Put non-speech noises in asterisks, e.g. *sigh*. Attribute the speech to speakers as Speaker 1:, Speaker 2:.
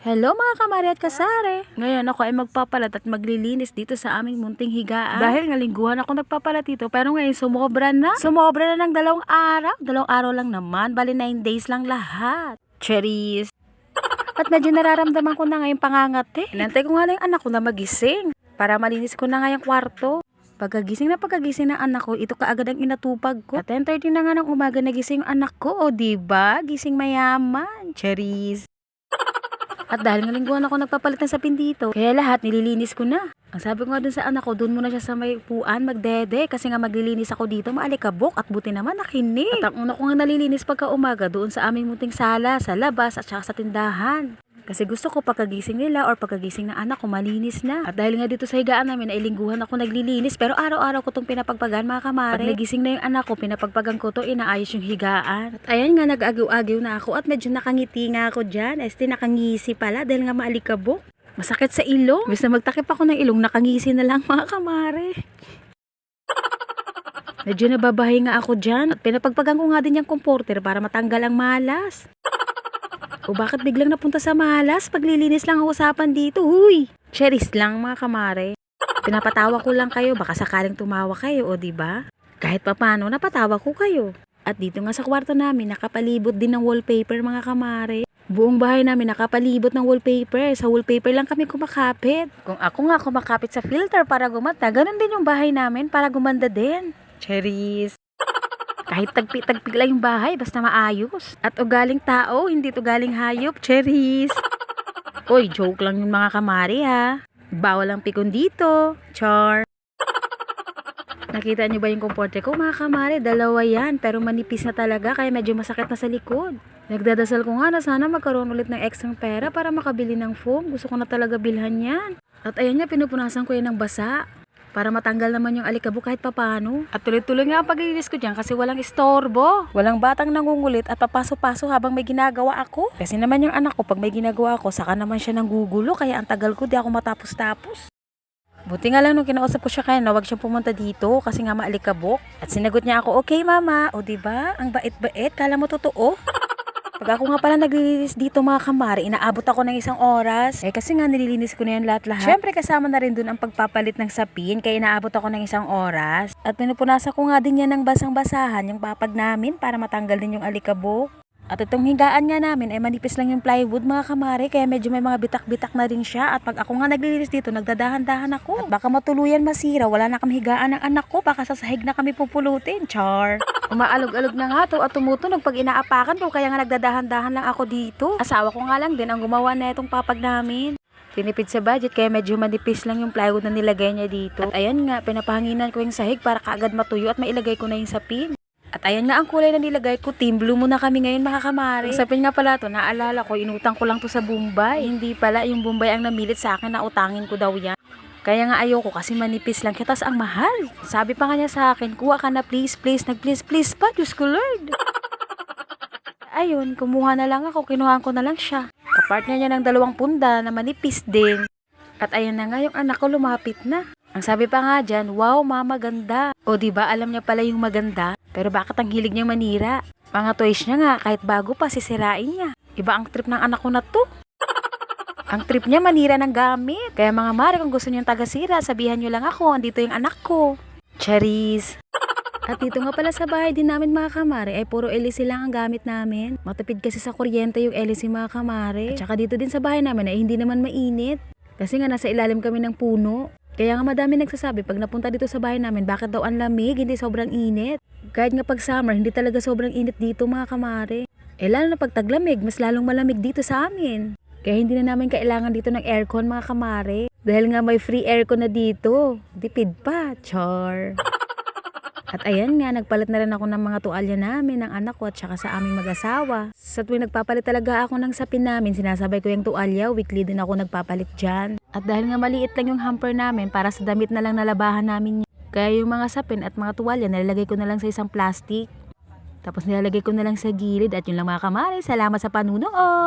Speaker 1: Hello mga kamari at kasare! Ngayon ako ay magpapalat at maglilinis dito sa aming munting higaan. Dahil nga lingguhan ako nagpapalat dito pero ngayon sumobra na. Sumobra na ng dalawang araw. Dalawang araw lang naman. Bali 9 days lang lahat. Cherries! At medyo nararamdaman ko na ngayon pangangati. Inantay ko nga lang yung anak ko na magising. Para malinis ko na nga yung kwarto. Pagkagising na pagkagising ng anak ko, ito kaagad ang inatupag ko. At 10.30 na nga ng umaga nagising yung anak ko. O diba? Gising mayaman. Cherries! At dahil nga lingguhan ako nagpapalit ng sapin dito, kaya lahat nililinis ko na. Ang sabi ko nga dun sa anak ko, dun muna siya sa may puan, magdede, kasi nga maglilinis ako dito, maalikabok, at buti naman nakinig. At ang una ko nga nalilinis pagka umaga, doon sa aming munting sala, sa labas, at saka sa tindahan. Kasi gusto ko pagkagising nila or pagkagising ng anak ko malinis na. At dahil nga dito sa higaan namin ay lingguhan ako naglilinis pero araw-araw ko tong pinapagpagan mga kamare. Pag nagising na yung anak ko, pinapagpagan ko to, inaayos yung higaan. At ayan nga nag-agaw-agaw na ako at medyo nakangiti nga ako dyan. Este nakangisi pala dahil nga maalikabok. Masakit sa ilong. Bisa magtakip ako ng ilong, nakangisi na lang *laughs* mga kamare. Medyo nababahay nga ako dyan at pinapagpagan ko nga din yung comforter para matanggal ang malas. O bakit biglang napunta sa malas? Paglilinis lang ang usapan dito. Huy! Cherries lang mga kamare. Pinapatawa ko lang kayo, baka sakaling tumawa kayo, o di ba? Kahit papano, napatawa ko kayo. At dito nga sa kwarto namin, nakapalibot din ng wallpaper mga kamare. Buong bahay namin nakapalibot ng wallpaper. Sa wallpaper lang kami kumakapit. Kung ako nga kumakapit sa filter para gumanda, ganun din yung bahay namin para gumanda din. Cherries. Kahit tagpi-tagpi lang yung bahay, basta maayos. At ugaling tao, hindi to galing hayop. Cherries. Uy, joke lang yung mga kamari ha. Bawal ang pikon dito. Char. Nakita niyo ba yung comforter ko mga kamari? Dalawa yan, pero manipis na talaga kaya medyo masakit na sa likod. Nagdadasal ko nga na sana magkaroon ulit ng extra pera para makabili ng foam. Gusto ko na talaga bilhan yan. At ayan nga, pinupunasan ko yan ng basa para matanggal naman yung alikabok kahit papano. At tuloy-tuloy nga ang paglilinis ko dyan kasi walang istorbo. Walang batang nangungulit at papaso-paso habang may ginagawa ako. Kasi naman yung anak ko, pag may ginagawa ako, saka naman siya nanggugulo kaya ang tagal ko di ako matapos-tapos. Buti nga lang nung kinausap ko siya kaya na wag siyang pumunta dito kasi nga maalikabok. At sinagot niya ako, okay mama, o di ba? Ang bait-bait, kala mo totoo? Pag ako nga pala naglilinis dito mga kamari, inaabot ako ng isang oras. Eh kasi nga nililinis ko na yan lahat-lahat. Siyempre kasama na rin dun ang pagpapalit ng sapin, kaya inaabot ako ng isang oras. At pinupunasan ko nga din yan ng basang-basahan, yung papag namin para matanggal din yung alikabok. At itong higaan nga namin ay manipis lang yung plywood mga kamari kaya medyo may mga bitak-bitak na rin siya at pag ako nga naglilinis dito nagdadahan-dahan ako. At baka matuluyan masira, wala na kami higaan ng anak ko, baka sa sahig na kami pupulutin, char. Umaalog-alog na nga to at tumutunog pag inaapakan ko kaya nga nagdadahan-dahan lang ako dito. Asawa ko nga lang din ang gumawa na itong papag namin. Tinipid sa budget kaya medyo manipis lang yung plywood na nilagay niya dito. At ayan nga, pinapahanginan ko yung sahig para kaagad matuyo at mailagay ko na yung sapin. At ayan nga ang kulay na nilagay ko, team blue muna kami ngayon mga kamari. Sapin nga pala to, naalala ko, inutang ko lang to sa Bombay. Hindi pala, yung Bombay ang namilit sa akin na utangin ko daw yan. Kaya nga ayoko kasi manipis lang tas ang mahal. Sabi pa nga niya sa akin, kuha ka na please, please, nag-please, please pa, Diyos ko Lord. *laughs* Ayun, kumuha na lang ako, kinuha ko na lang siya. Kapartner niya ng dalawang punda na manipis din. At ayun na nga yung anak ko lumapit na. Ang sabi pa nga dyan, wow mama ganda. O di ba alam niya pala yung maganda? Pero bakit ang hilig niya manira? Mga toys niya nga, kahit bago pa, sisirain niya. Iba ang trip ng anak ko na to. Ang trip niya manira ng gamit. Kaya mga mare, kung gusto niyong tagasira, sabihan niyo lang ako, andito yung anak ko. Charis. At dito nga pala sa bahay din namin mga kamare, ay puro LEC lang ang gamit namin. Matipid kasi sa kuryente yung LEC mga kamare. At saka dito din sa bahay namin ay hindi naman mainit. Kasi nga nasa ilalim kami ng puno. Kaya nga madami nagsasabi pag napunta dito sa bahay namin, bakit daw ang lamig, hindi sobrang init. Kahit nga pag summer, hindi talaga sobrang init dito mga kamare. Eh lalo na pag taglamig, mas lalong malamig dito sa amin. Kaya hindi na namin kailangan dito ng aircon mga kamare. Dahil nga may free aircon na dito. Dipid pa, char. At ayan nga, nagpalit na rin ako ng mga tuwalya namin, ng anak ko at saka sa aming mag-asawa. Sa tuwing nagpapalit talaga ako ng sapin namin, sinasabay ko yung tuwalya, weekly din ako nagpapalit dyan. At dahil nga maliit lang yung hamper namin, para sa damit na lang nalabahan namin. Kaya yung mga sapin at mga tuwalya, nalalagay ko na lang sa isang plastic. Tapos nilalagay ko na lang sa gilid at yun lang mga kamari. Salamat sa panunood!